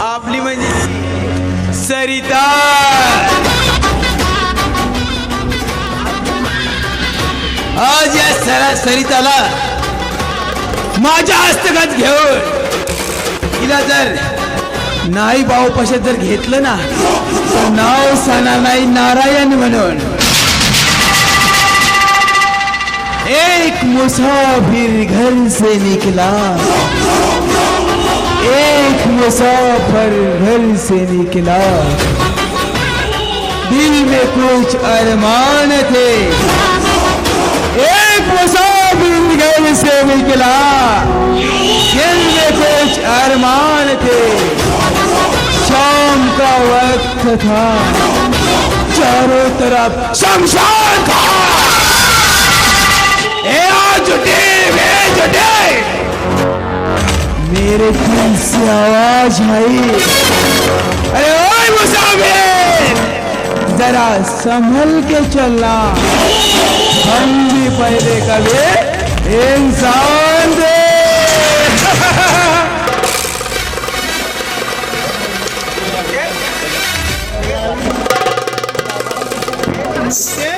आपली म्हणजे सरिता. आज या सरा सरिताला माझ्या हस्तगत घेऊन तिला जर नाही भाऊ पशात जर घेतलं ना तर नाव साना नाही नारायण म्हणून. एक मुसाफिर घर से निकला. एक मुसाफर घर से निकला। दिल में कुछ अरमान थे। एक मुसाफिर घर से निकला। दिल में कुछ अरमान थे। शाम का वक्त था। चारों तरफ शमशान था। से आवाज़ आई अरे ओए मुसाफिर जरा संभल के चलना। हम भी पहले कभी इंसान थे अरे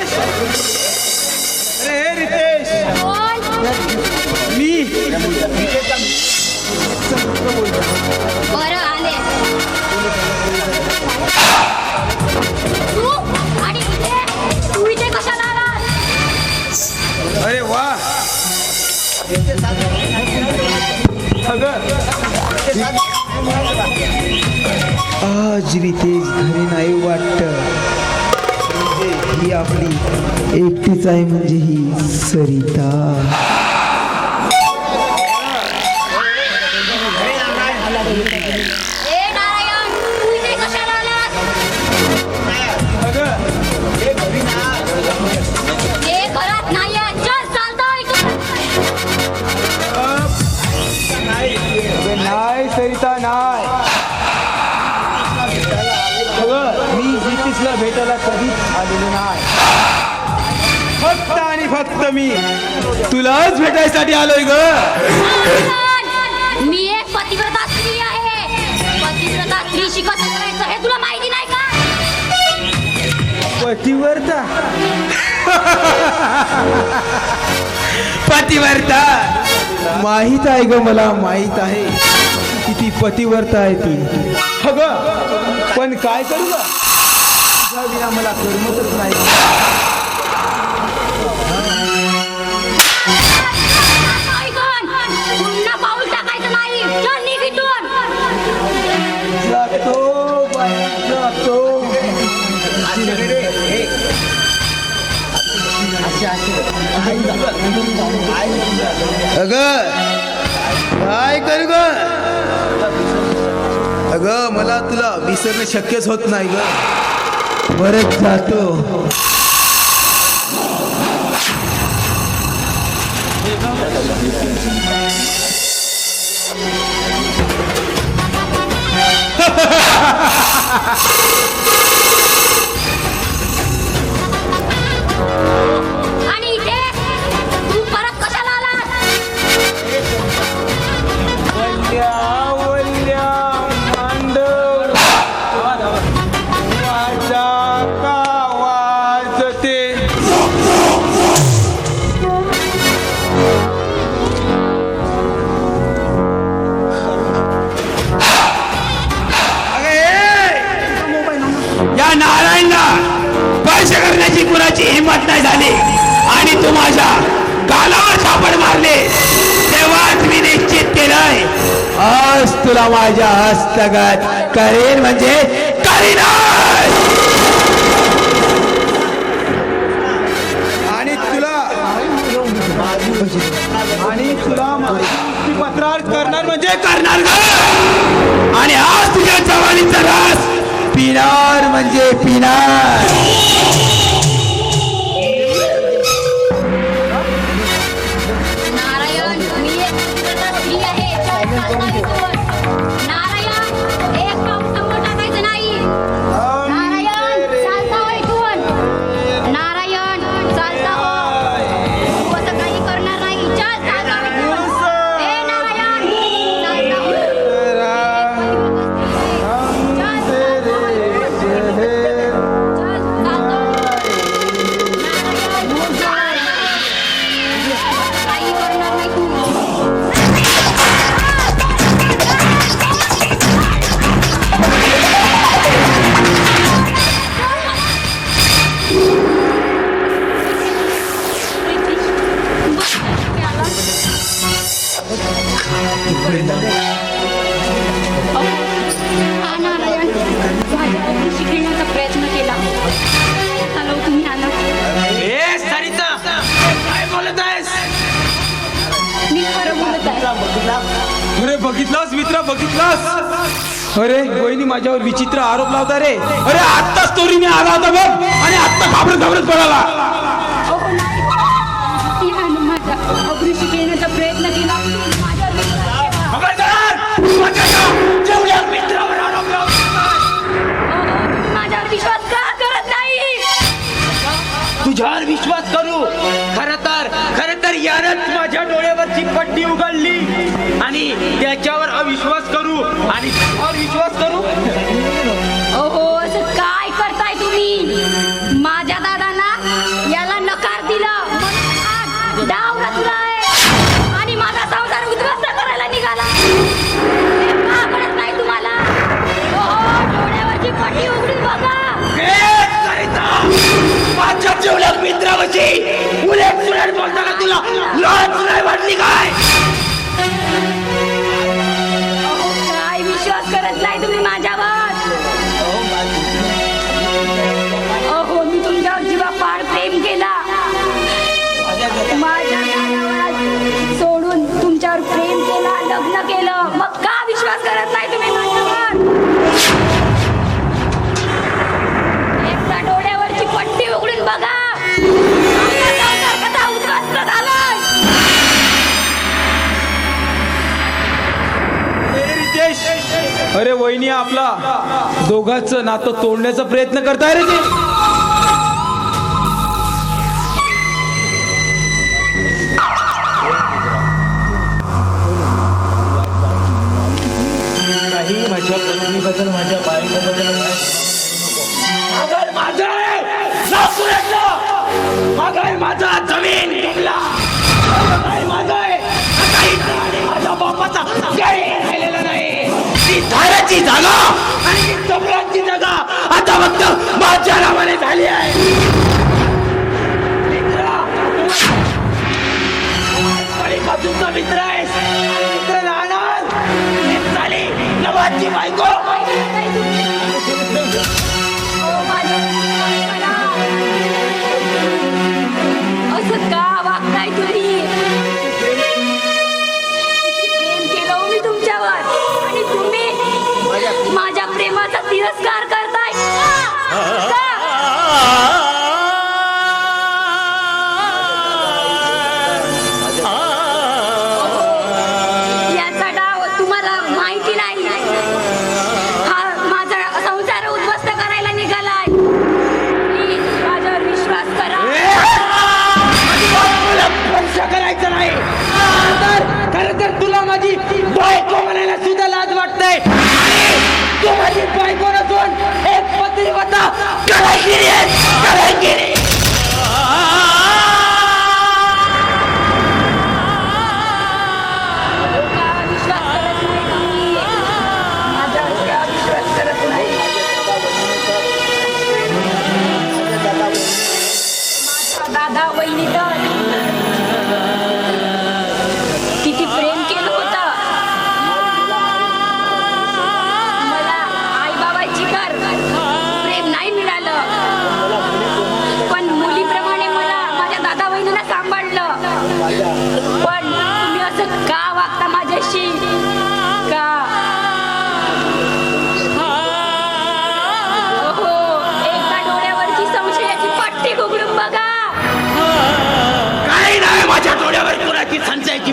आज रितेश घरी नाही वाटत. ही आपली एकटीच आहे म्हणजे ही सरिता. ए नारायण तू जितीसला भेटायला कधीच आलेलो नाही. फक्त आणि फक्त मी. तुलाच भेटायसाठी आलोय ग. मी एक पतिव्रता स्त्री आहे. पतिव्रता स्त्रीशी कसं करायचं हे तुला माहिती नाही का? पतिवर्ता? पतिवर्ता. माहीत आहे ग मला माहीत आहे. की ती पतिवर्ता आहे ती. अग पण काय करू ग? तुझ्या विना मला करमतच नाही. अग काय करू ग? अग मला तुला विसरणं शक्यच होत नाही ग. ওরে জাতু Ha ha ha ha ha ha! पैसे करण्याची कुणाची हिंमत नाही झाली. आणि तू माझ्या गालावर सापड मारले. तेव्हाच मी निश्चित केलंय. आज तुला माझ्या हस्तगत करेन म्हणजे करीनच. आणि तुला आणि तुला पत्रार करणार म्हणजे करणार आणि आज तुझ्या जवानीचा रस पिणार म्हणजे पिणार. अरे बघितलास मित्र बघितलास? अरे बहिणी माझ्यावर विचित्र आरोप लावता रे. अरे आत्ताच तोरी मी आला होता बघ. आणि आत्ता घाबरत घाबरत पडाला त्याच्यावर अविश्वास करू आणि त्यावर विश्वास करू? अहो असं काय करताय तुम्ही? माझ्या दादांना याला नकार दिला. डाव आणि माझा संसार उद्ध्वस्त करायला निघाला. नाही तुम्हाला? अहो डोळ्यावरची पट्टी उघडून बघा. ए, सरिता! माझ्या जेवढ्या मित्रावरची उलट सुलट बोलताना तुला लाज नाही वाटली काय? नाही तुम्ही अरे वहिनी आपला दोघांचं नातं तोडण्याचा प्रयत्न करताय रे ते काही माझ्या पत्नीबद्दल माझ्या बायकोबद्दल माझा जमीन माझा धाराची जागा! आणि चपलांची जागा! आता फक्त माझ्या नावाने झाली आहे! मित्र! आहेस. मित्र राहणार. झाली. नवाची बायको.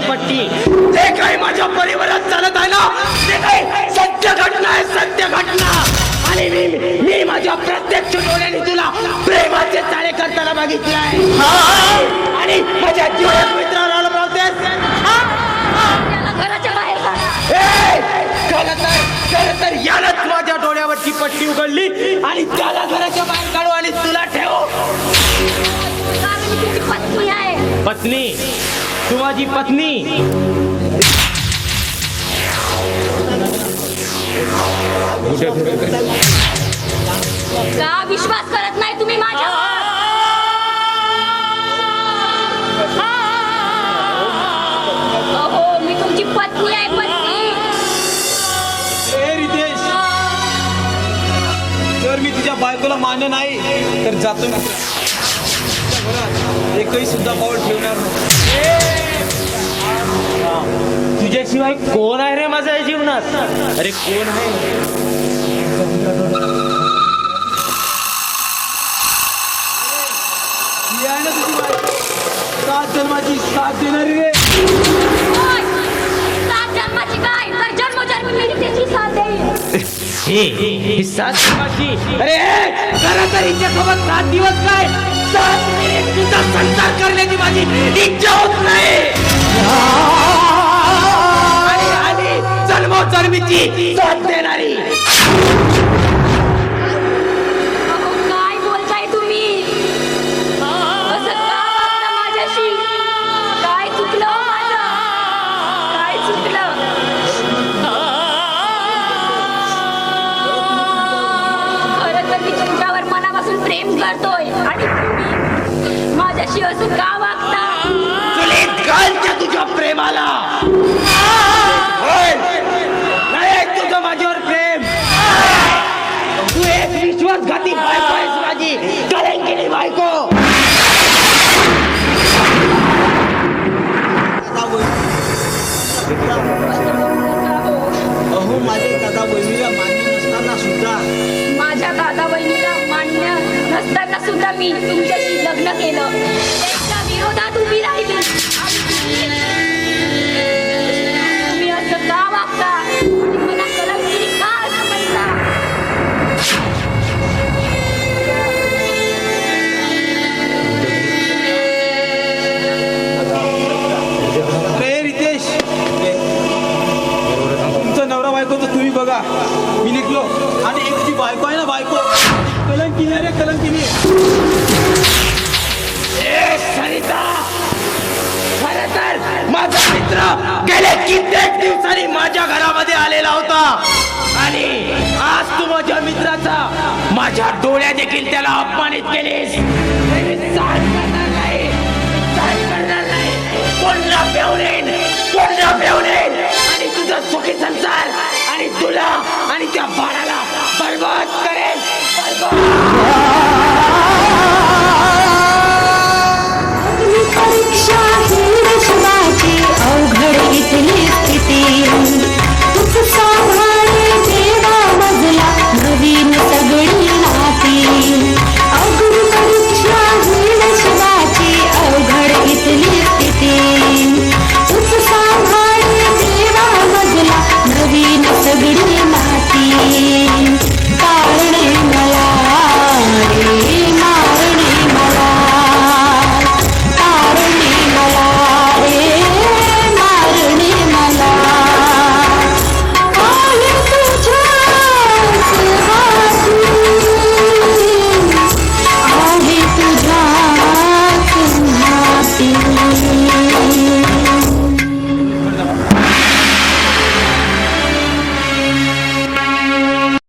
पट्टी. ते काही माझ्या परिवारात चालत आहे ना ते काही सत्य घटना आहे सत्य घटना. आणि मी मी माझ्या प्रत्यक्ष डोळ्याने तुला प्रेमाचे चाळे करताना बघितले आहे. आणि माझ्या जीवनात काढा. खरं तर खरं तर यालाच माझ्या डोळ्यावरची पट्टी उघडली आणि त्याला घराच्या बाहेर काढू आणि तुला ठेवू. पत्नी आहे. पत्नी. माझी पत्नी। का विश्वास करत नाही तुम्ही माझ्यावर अहो मी तुमची पत्नी आहे पत्नी. ए रितेश. जर मी तुझ्या बायकोला मान्य नाही तर जातो घरात एकही सुद्धा पाऊल ठेवणार नाही. तुझ्याशिवाय कोण आहे रे माझ्या जीवनात? अरे कोण आहे? सात जन्माची साथ देणारी रे होय. सात जन्माची काय तर जन्मोजन्मी मी त्याची साथ हे ही सात जन्माची. अरे खरं तर हिच्यासोबत सात दिवस काय? सात मिनिट तुझा संसार करण्याची माझी इच्छा होत नाही जन्मोजन्मीची साथ देणारी. एक बायको आहेस माझी कलंकिनी बायको अहो माझे दादा बहिणीला मान्य नसताना सुद्धा माझ्या दादा बहिणीला मान्य नसताना सुद्धा मी तुमच्याशी लग्न केलं. त्यांच्या विरोधात उभी राहिली आणि तुम्ही माझा गेले कित्येक दिवसांनी माझ्या घरामध्ये आलेला होता. आणि आज तू माझ्या मित्राचा माझ्या डोळ्या देखील त्याला अपमानित केलीस. नाही नाही. कोणला कोणला आणि तुझा सुखी संसार आणि तुला आणि त्या बाळाला बरबाद करेल बर्बाद.